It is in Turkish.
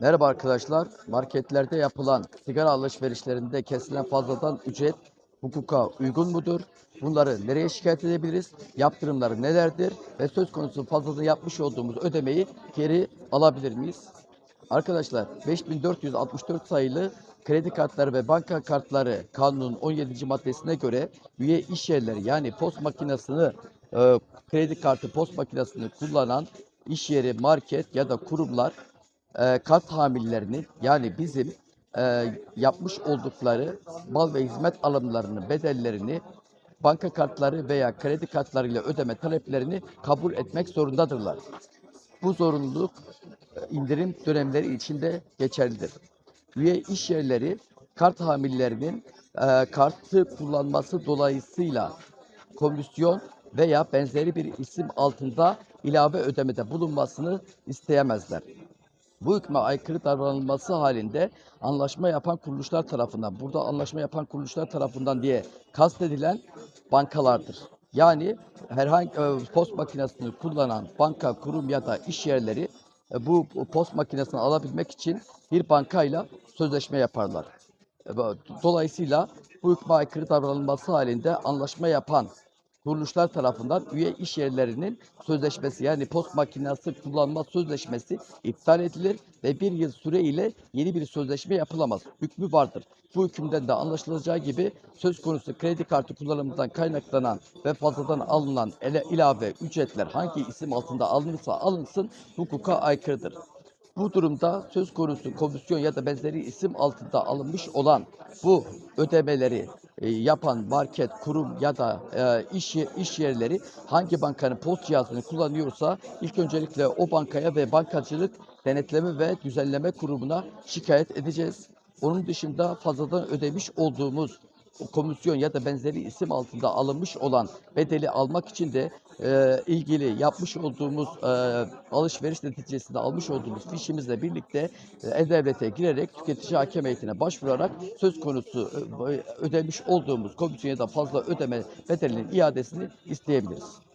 Merhaba arkadaşlar. Marketlerde yapılan sigara alışverişlerinde kesilen fazladan ücret hukuka uygun mudur? Bunları nereye şikayet edebiliriz? Yaptırımları nelerdir? Ve söz konusu fazladan yapmış olduğumuz ödemeyi geri alabilir miyiz? Arkadaşlar 5464 sayılı kredi kartları ve banka kartları kanunun 17. maddesine göre üye iş yerleri yani post makinesini e, kredi kartı post makinesini kullanan iş yeri, market ya da kurumlar e, kart hamillerinin yani bizim e, yapmış oldukları mal ve hizmet alımlarının bedellerini banka kartları veya kredi kartlarıyla ödeme taleplerini kabul etmek zorundadırlar. Bu zorunluluk e, indirim dönemleri içinde geçerlidir. Üye iş yerleri kart hamillerinin e, kartı kullanması dolayısıyla komisyon veya benzeri bir isim altında ilave ödemede bulunmasını isteyemezler. Bu hükme aykırı davranılması halinde anlaşma yapan kuruluşlar tarafından, burada anlaşma yapan kuruluşlar tarafından diye kastedilen bankalardır. Yani herhangi e, post makinesini kullanan banka, kurum ya da iş yerleri e, bu post makinesini alabilmek için bir bankayla sözleşme yaparlar. E, Dolayısıyla bu hükme aykırı davranılması halinde anlaşma yapan kuruluşlar tarafından üye iş yerlerinin sözleşmesi yani post makinesi kullanma sözleşmesi iptal edilir ve bir yıl süre ile yeni bir sözleşme yapılamaz. Hükmü vardır. Bu hükümden de anlaşılacağı gibi söz konusu kredi kartı kullanımından kaynaklanan ve fazladan alınan ele ilave ücretler hangi isim altında alınırsa alınsın hukuka aykırıdır. Bu durumda söz konusu komisyon ya da benzeri isim altında alınmış olan bu ödemeleri e, yapan market, kurum ya da e, iş, iş yerleri hangi bankanın post cihazını kullanıyorsa ilk öncelikle o bankaya ve bankacılık denetleme ve düzenleme kurumuna şikayet edeceğiz. Onun dışında fazladan ödemiş olduğumuz komisyon ya da benzeri isim altında alınmış olan bedeli almak için de e, ilgili yapmış olduğumuz e, alışveriş neticesinde almış olduğumuz fişimizle birlikte e, E-Devlet'e girerek tüketici hakem heyetine başvurarak söz konusu e, ödemiş olduğumuz komisyon ya da fazla ödeme bedelinin iadesini isteyebiliriz.